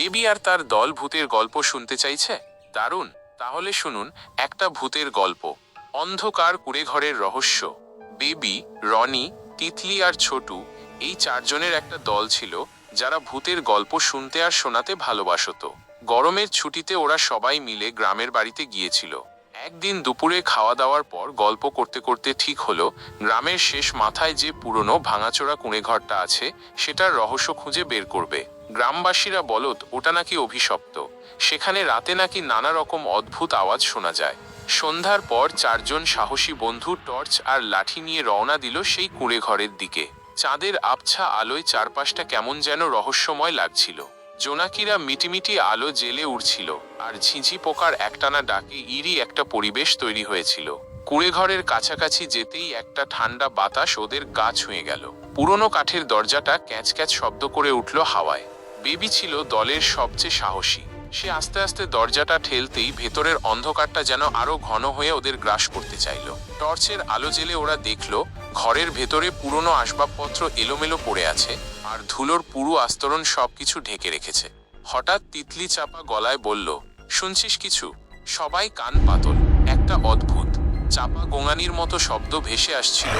Baby আর তার দল ভূতের গল্প শুনতে চাইছে? দারুণ। তাহলে শুনুন একটা ভূতের গল্প। অন্ধকার কুড়েঘরের রহস্য। বেবি, রনি, তিতলি আর ছোটু এই চারজনের একটা দল ছিল যারা ভূতের গল্প শুনতে আর শোনাতে ভালোবাসত। গরমের ছুটিতে ওরা সবাই মিলে গ্রামের বাড়িতে গিয়েছিল। একদিন দুপুরে খাওয়া দাওয়ার পর গল্প করতে করতে ঠিক হলো, গ্রামের শেষ মাথায় যে পুরনো ভাঙাচোরা কুঁড়েঘরটা আছে, সেটার রহস্য খুঁজে বের করবে। গ্রামবাসীরা বলত ওটা নাকি অভিশপ্ত। সেখানে রাতে নাকি নানা রকম অদ্ভুত আওয়াজ শোনা যায়। সন্ধ্যার পর চারজন সাহসী বন্ধু টর্চ আর লাঠি নিয়ে রওনা দিল সেই কুঁড়ে ঘরের দিকে। চাঁদের আবছা আলোয় চারপাশটা কেমন যেন রহস্যময় লাগছিল। জোনাকিরা মিটিমিটি আলো জেলে উড়ছিল, আর ঝিঁঝি পোকার একটানা ডাকে ইরি একটা পরিবেশ তৈরি হয়েছিল। কুড়েঘরের কাছাকাছি যেতেই একটা ঠান্ডা বাতাস ওদের গা ছুঁয়ে গেল। পুরনো কাঠের দরজাটা ক্যাঁচ ক্যাঁচ শব্দ করে উঠল হাওয়ায়। বেবি ছিল দলের সবচেয়ে সাহসী। সে আস্তে আস্তে দরজাটা ঠেলতেই ভেতরের অন্ধকারটা যেন আরও ঘন হয়ে ওদের গ্রাস করতে চাইল। টর্চের আলো জেলে ওরা দেখল, ঘরের ভেতরে পুরনো আসবাবপত্র এলোমেলো পড়ে আছে আর ধুলোর পুরো আস্তরণ সবকিছু ঢেকে রেখেছে। হঠাৎ তিতলি চাপা গলায় বলল, শুনছিস কিছু? সবাই কান পাতল, একটা অদ্ভুত। চাপা গোঙানির মতো শব্দ ভেসে আসছিল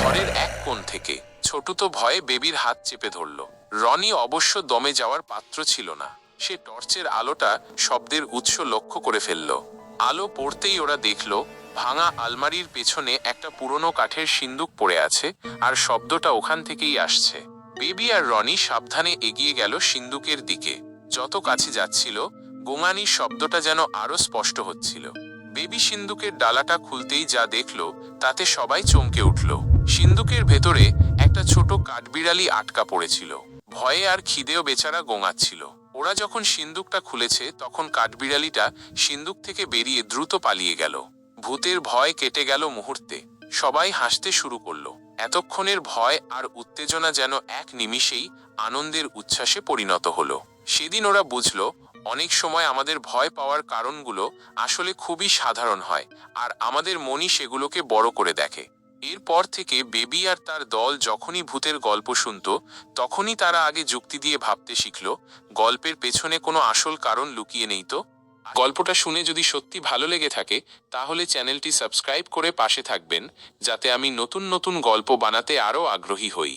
ঘরের এক কোণ থেকে। ছোট তো ভয়ে বেবির হাত চেপে ধরল। রনি অবশ্য দমে যাওয়ার পাত্র ছিল না। সে টর্চের আলোটা শব্দের উৎস লক্ষ্য করে ফেলল। আলো পড়তেই ওরা দেখল, ভাঙা আলমারির পেছনে একটা পুরনো কাঠের সিন্দুক পড়ে আছে আর শব্দটা ওখান থেকেই আসছে। বেবি আর রনি সাবধানে এগিয়ে গেল সিন্দুকের দিকে। যত কাছে যাচ্ছিল, গোঙানির শব্দটা যেন আরও স্পষ্ট হচ্ছিল। বেবি সিন্দুকের ডালাটা খুলতেই যা দেখল, তাতে সবাই চমকে উঠল। সিন্দুকের ভেতরে একটা ছোট কাঠবিড়ালি আটকা পড়েছিল। ভয়ে আর খিদেও বেচারা গোঙাচ্ছিল। ওরা যখন সিন্দুকটা খুলেছে, তখন কাঠবিড়ালিটা সিন্দুক থেকে বেরিয়ে দ্রুত পালিয়ে গেল। ভূতের ভয় কেটে গেল মুহূর্তে। সবাই হাসতে শুরু করল। এতক্ষণের ভয় আর উত্তেজনা যেন এক নিমিষেই আনন্দের উচ্ছ্বাসে পরিণত হলো। সেদিন ওরা বুঝল, অনেক সময় আমাদের ভয় পাওয়ার কারণগুলো আসলে খুবই সাধারণ হয়, আর আমাদের মনই সেগুলোকে বড় করে দেখে। এরপর থেকে বেবি আর তার দল যখনই ভূতের গল্প শুনত, তখনই তারা আগে যুক্তি দিয়ে ভাবতে শিখল, গল্পের পেছনে কোনো আসল কারণ লুকিয়ে নেই তো। গল্পটা শুনে যদি সত্যি ভালো লেগে থাকে, তাহলে চ্যানেলটি সাবস্ক্রাইব করে পাশে থাকবেন, যাতে আমি নতুন নতুন গল্প বানাতে আরও আগ্রহী হই।